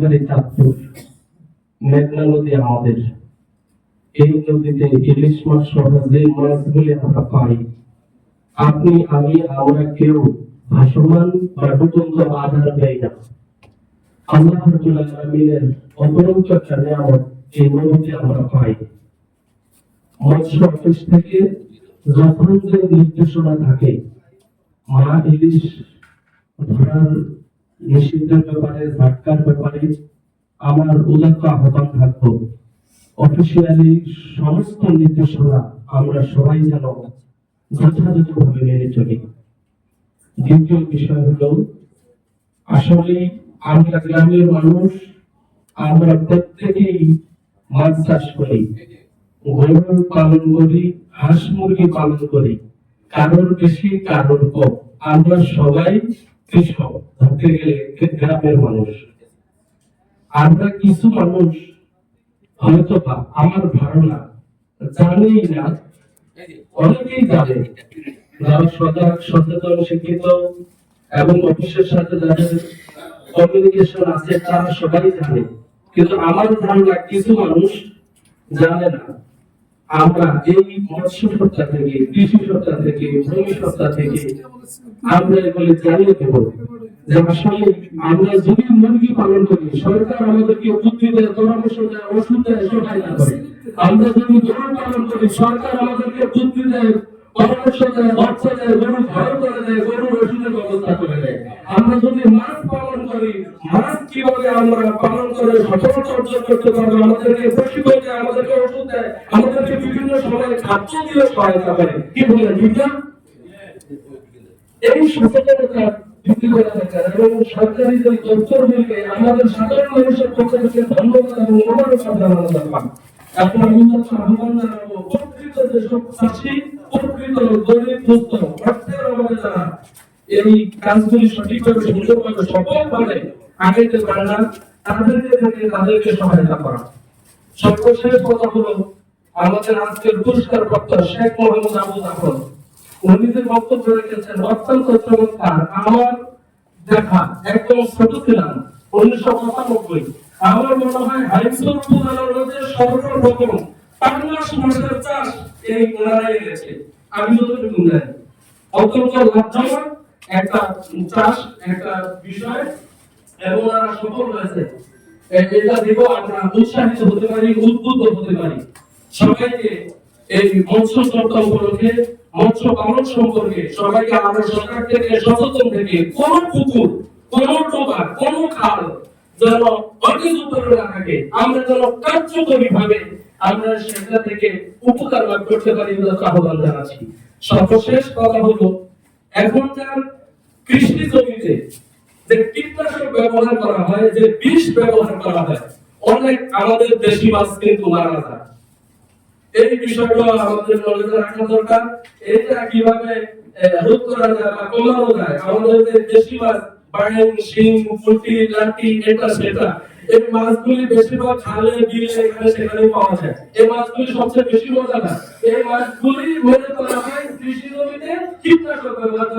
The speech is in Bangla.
বাড়ি চাঁদপুর মেঘনা নদী আমাদের। এই নদীতে ইলিশ মাছ সহ যে মাছগুলি আমরা পাই, আপনি, আমি, আমরা কেউ ভাসমান আধার না। আল্লাহ আলামিনের অপরন্ত নিয়ামত এই নদীতে আমরা পাই। মৎস্য অফিস থেকে যখন যে নির্দেশনা থাকে, মা ইলিশ ধরার নিষিদ্ধের ব্যাপারে ঝাটকার ব্যাপারে আমার উদাত্ত আহ্বান থাকব। অফিসিয়ালি সমস্ত নির্দেশনা আমরা সবাই যেন যথাযথভাবে মেনে চলি। দ্বিতীয় বিষয় হলো, আসলে আমরা গ্রামের মানুষ, আমরা প্রত্যেকেই মাছ চাষ করি। গরু পালন করি, হাঁস মুরগি পালন করি। কারোর বেশি, কারোর কম। আমরা সবাই ধরতে গেলে গ্রামের মানুষ। আমরা কিছু মানুষ। হয়তো আমার ধারণা জানেই না। অনেকেই জানে। যারা সজাগ, সচেতন, শিক্ষিত এবং অফিসের সাথে যাদের কমিউনিকেশন আছে, তারা সবাই জানে। কিন্তু আমার ধারণা কিছু মানুষ জানে না। আমরা এই মৎস্য সত্তা থেকে কৃষি সত্তা থেকে ভূমি সত্তা থেকে আমরা এগুলি জানিয়ে দেব। যে আসলে আমরা যদি মুরগি পালন করি, সরকার আমাদেরকে বুদ্ধি দেয়, পরামর্শ দেয়, ওষুধ দেয় না করে। আমরা যদি গরু পালন করি, সরকার আমাদেরকে দেয়, পরামর্শ দেয়, অর্থ দেয়, গরু ঘর করে দেয়, গরুর ওষুধের ব্যবস্থা করে দেয় আমরা যদি মাছ পালন করি মাছ কীভাবে আমরা পালন করে সফলতা অর্জন করতে পারব আমাদেরকে প্রশিক্ষণ দেয় আমাদেরকে ওষুধ দেয় আমাদেরকে বিভিন্ন সময় খাদ্য দিয়ে সহায়তা করে। কি বলেন ঠিক না এই সচেতনতা এই কাজগুলি সঠিকভাবে সুন্দরভাবে সফলভাবে আগাইতে পারে না তাদেরকে থেকে, তাদেরকে সহায়তা করা। সর্বশেষ কথা হলো, আমাদের আজকের পুরস্কার প্রাপ্ত শেখ মোহাম্মদ আবু জাফর। উনি যে বক্তব্য রেখেছেন, অত্যন্ত চমৎকার। আমার দেখা একদম ছোট ছিলাম, উনিশশো পঁচানব্বই আমার মনে হয় হাইসুল পুরানোর সর্বপ্রথম পাঙ্গাস মাছের চাষ, এই ওনারাই এনেছে। আমি যতটুকু জানি। অত্যন্ত লাভজনক একটা চাষ, একটা বিষয়। এবং ওনারা সফল হয়েছে। এটা দেখো আমরা উৎসাহিত হতে পারি, উদ্বুদ্ধ হতে পারি। সবাইকে এই মৎস্য সপ্তাহ উপলক্ষে, মৎস্য পালন সম্পর্কে সবাইকে আমরা সরকার থেকে সচেতন থেকে কোন পুকুর, কোন ডোবা, কোন খাল যেন অনিযুক্ত না থাকে, আমরা যেন কার্যকরী ভাবে আমরা সেটা থেকে উপকার লাভ করতে পারি বলে আহ্বান জানাচ্ছি। সর্বশেষ কথা হলো, এখনকার কৃষি জমিতে যে কীটনাশক ব্যবহার করা হয়, যে বিষ ব্যবহার করা হয়, অনেক আমাদের দেশি মাছ কিন্তু মারা যায়। এই বিষয়টা আমাদের নলেজে রাখা দরকার। এটা কীভাবে রোধ করা যায় বা কমানো যায়? আমাদের দেশি মাছ, বাইন, শিং, পুঁটি লাটি এটা, সেটা, এই মাছগুলি বেশিরভাগ খালে, বিলে, এখানে, সেখানে পাওয়া যায়। এই মাছগুলি সবচেয়ে বেশি মজা না এই মাছগুলি